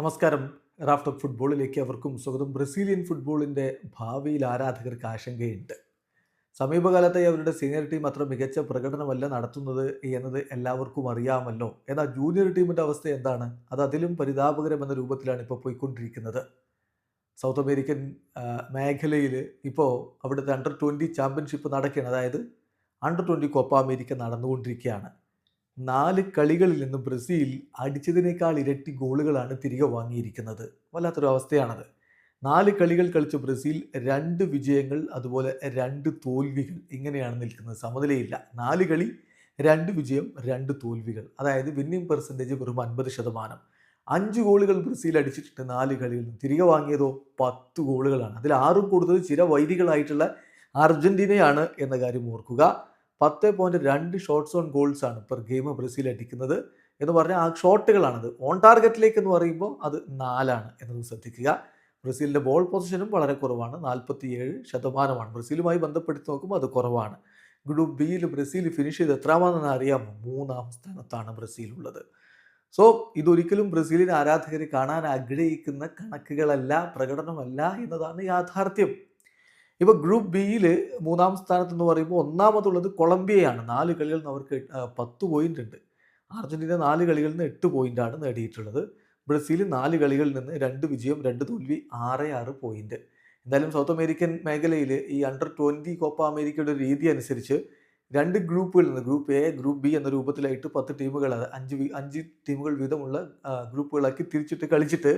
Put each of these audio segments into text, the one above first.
നമസ്കാരം. റാഫ്റ്റർ ഫുട്ബോളിലേക്ക് അവർക്കും സ്വാഗതം. ബ്രസീലിയൻ ഫുട്ബോളിന്റെ ഭാവിയിൽ ആരാധകർക്ക് ആശങ്കയുണ്ട്. സമീപകാലത്തെ അവരുടെ സീനിയർ ടീം അത്ര മികച്ച പ്രകടനമല്ല നടത്തുന്നത് എന്നത് എല്ലാവർക്കും അറിയാമല്ലോ. എന്നാൽ ജൂനിയർ ടീമിന്റെ അവസ്ഥ എന്താണ്? അത് അതിലും പരിതാപകരം എന്ന രൂപത്തിലാണ് ഇപ്പോൾ പോയിക്കൊണ്ടിരിക്കുന്നത്. സൗത്ത് അമേരിക്കൻ മേഖലയിൽ ഇപ്പോൾ അവിടുത്തെ അണ്ടർ ട്വന്റി ചാമ്പ്യൻഷിപ്പ് നടക്കുകയാണ്. അതായത് അണ്ടർ ട്വന്റി കോപ്പ അമേരിക്ക നടന്നുകൊണ്ടിരിക്കുകയാണ്. നാല് കളികളിൽ നിന്ന് ബ്രസീൽ അടിച്ചതിനേക്കാൾ ഇരട്ടി ഗോളുകളാണ് തിരികെ വാങ്ങിയിരിക്കുന്നത്. വല്ലാത്തൊരു അവസ്ഥയാണത്. നാല് കളികൾ കളിച്ച ബ്രസീൽ രണ്ട് വിജയങ്ങൾ അതുപോലെ രണ്ട് തോൽവികൾ. ഇങ്ങനെയാണ് നിൽക്കുന്നത്. സമനിലയില്ല. നാല് കളി രണ്ട് വിജയം രണ്ട് തോൽവികൾ. അതായത് വിന്നിംഗ് പെർസെന്റേജ് വെറും അൻപത് ശതമാനം. അഞ്ച് ഗോളുകൾ ബ്രസീൽ അടിച്ചിട്ടുണ്ട് നാല് കളിയിൽ നിന്ന്. തിരികെ വാങ്ങിയതോ പത്ത് ഗോളുകളാണ്. അതിൽ ആറും കൊടുത്തത് ചില വൈദികളായിട്ടുള്ള അർജന്റീനയാണ് എന്ന കാര്യം ഓർക്കുക. പത്ത് പോയിന്റ് രണ്ട് ഷോട്ട്സ് ഓൺ ഗോൾസ് ആണ് പെർ ഗെയിം ബ്രസീൽ അടിക്കുന്നത് എന്ന് പറഞ്ഞാൽ ആ ഷോട്ടുകളാണത്. ഓൺ ടാർഗറ്റിലേക്ക് എന്ന് പറയുമ്പോൾ അത് നാലാണ് എന്നത് ശ്രദ്ധിക്കുക. ബ്രസീലിന്റെ ബോൾ പൊസിഷനും വളരെ കുറവാണ്. നാൽപ്പത്തിയേഴ് ശതമാനമാണ്. ബ്രസീലുമായി ബന്ധപ്പെടുത്തി നോക്കുമ്പോൾ അത് കുറവാണ്. ഗ്രൂപ്പ് ബിയിൽ ബ്രസീൽ ഫിനിഷ് ചെയ്ത് എത്രാമാണെന്ന് അറിയാമോ? മൂന്നാം സ്ഥാനത്താണ് ബ്രസീൽ ഉള്ളത് സോ ഇതൊരിക്കലും ബ്രസീലിന് ആരാധകരെ കാണാൻ ആഗ്രഹിക്കുന്ന കണക്കുകളല്ല പ്രകടനമല്ല എന്നതാണ് യാഥാർത്ഥ്യം. ഇപ്പോൾ ഗ്രൂപ്പ് ബിയിൽ മൂന്നാം സ്ഥാനത്ത് എന്ന് പറയുമ്പോൾ ഒന്നാമതുള്ളത് കൊളംബിയയാണ്. നാല് കളികളിൽ നിന്ന് അവർക്ക് പത്ത് പോയിന്റ് ഉണ്ട്. അർജന്റീന നാല് കളികളിൽ നിന്ന് എട്ട് പോയിന്റാണ് നേടിയിട്ടുള്ളത്. ബ്രസീൽ നാല് കളികളിൽ നിന്ന് രണ്ട് വിജയം രണ്ട് തോൽവി ആറ് ആറ് പോയിന്റ് എന്തായാലും സൗത്ത് അമേരിക്കൻ മേഖലയിൽ ഈ അണ്ടർ ട്വന്റി കോപ്പ അമേരിക്കയുടെ രീതി അനുസരിച്ച് രണ്ട് ഗ്രൂപ്പുകളിൽ നിന്ന് ഗ്രൂപ്പ് എ ഗ്രൂപ്പ് ബി എന്ന രൂപത്തിലായിട്ട് പത്ത് ടീമുകൾ അഞ്ച് അഞ്ച് ടീമുകൾ വീതമുള്ള ഗ്രൂപ്പുകളാക്കി തിരിച്ചിട്ട് കളിച്ചിട്ട്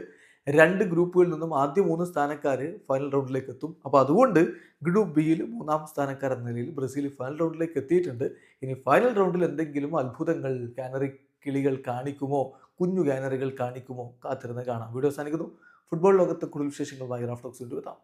രണ്ട് ഗ്രൂപ്പുകളിൽ നിന്നും ആദ്യ മൂന്ന് സ്ഥാനക്കാർ ഫൈനൽ റൗണ്ടിലേക്ക് എത്തും. അപ്പോൾ അതുകൊണ്ട് ഗ്രൂപ്പ് ബിയിൽ മൂന്നാം സ്ഥാനക്കാർ എന്ന നിലയിൽ ബ്രസീൽ ഫൈനൽ റൗണ്ടിലേക്ക് എത്തിയിട്ടുണ്ട്. ഇനി ഫൈനൽ റൗണ്ടിൽ എന്തെങ്കിലും അത്ഭുതങ്ങൾ കാനറി കിളികൾ കാണിക്കുമോ? കുഞ്ഞു കാനറികൾ കാണിക്കുമോ? കാത്തിരുന്ന് കാണാം. വീഡിയോ അവസാനിക്കുന്നു. ഫുട്ബോൾ ലോകത്തെ കൂടുതൽ വിശേഷങ്ങളുമായി റാഫ്റ്റോക്സ് കൊണ്ടുവെത്താം